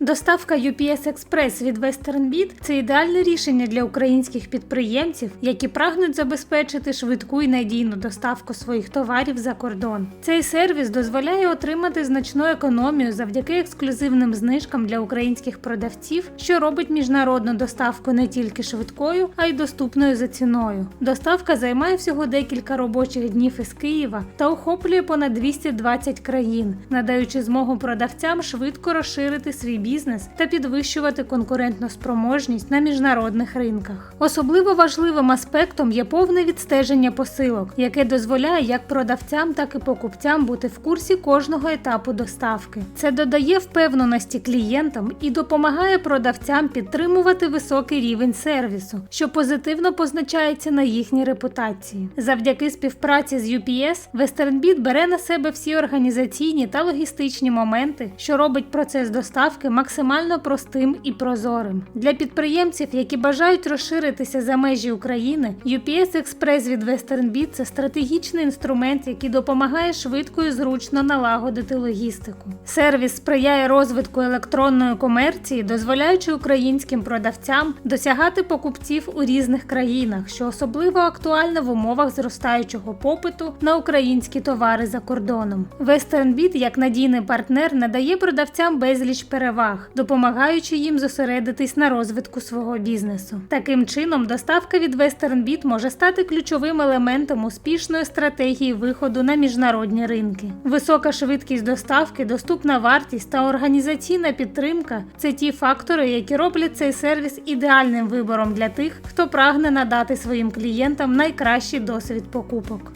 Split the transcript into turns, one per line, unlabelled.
Доставка UPS Express від WesternBit – це ідеальне рішення для українських підприємців, які прагнуть забезпечити швидку і надійну доставку своїх товарів за кордон. Цей сервіс дозволяє отримати значну економію завдяки ексклюзивним знижкам для українських продавців, що робить міжнародну доставку не тільки швидкою, а й доступною за ціною. Доставка займає всього декілька робочих днів із Києва та охоплює понад 220 країн, надаючи змогу продавцям швидко розширити свій бізнес та підвищувати конкурентну спроможність на міжнародних ринках. Особливо важливим аспектом є повне відстеження посилок, яке дозволяє як продавцям, так і покупцям бути в курсі кожного етапу доставки. Це додає впевненості клієнтам і допомагає продавцям підтримувати високий рівень сервісу, що позитивно позначається на їхній репутації. Завдяки співпраці з UPS, WesternBit бере на себе всі організаційні та логістичні моменти, що робить процес доставки максимально простим і прозорим. Для підприємців, які бажають розширитися за межі України, UPS Express від WesternBit – це стратегічний інструмент, який допомагає швидко і зручно налагодити логістику. Сервіс сприяє розвитку електронної комерції, дозволяючи українським продавцям досягати покупців у різних країнах, що особливо актуально в умовах зростаючого попиту на українські товари за кордоном. WesternBit як надійний партнер надає продавцям безліч переваг, допомагаючи їм зосередитись на розвитку свого бізнесу. Таким чином, доставка від WesternBit може стати ключовим елементом успішної стратегії виходу на міжнародні ринки. Висока швидкість доставки, доступна вартість та організаційна підтримка це ті фактори, які роблять цей сервіс ідеальним вибором для тих, хто прагне надати своїм клієнтам найкращий досвід покупок.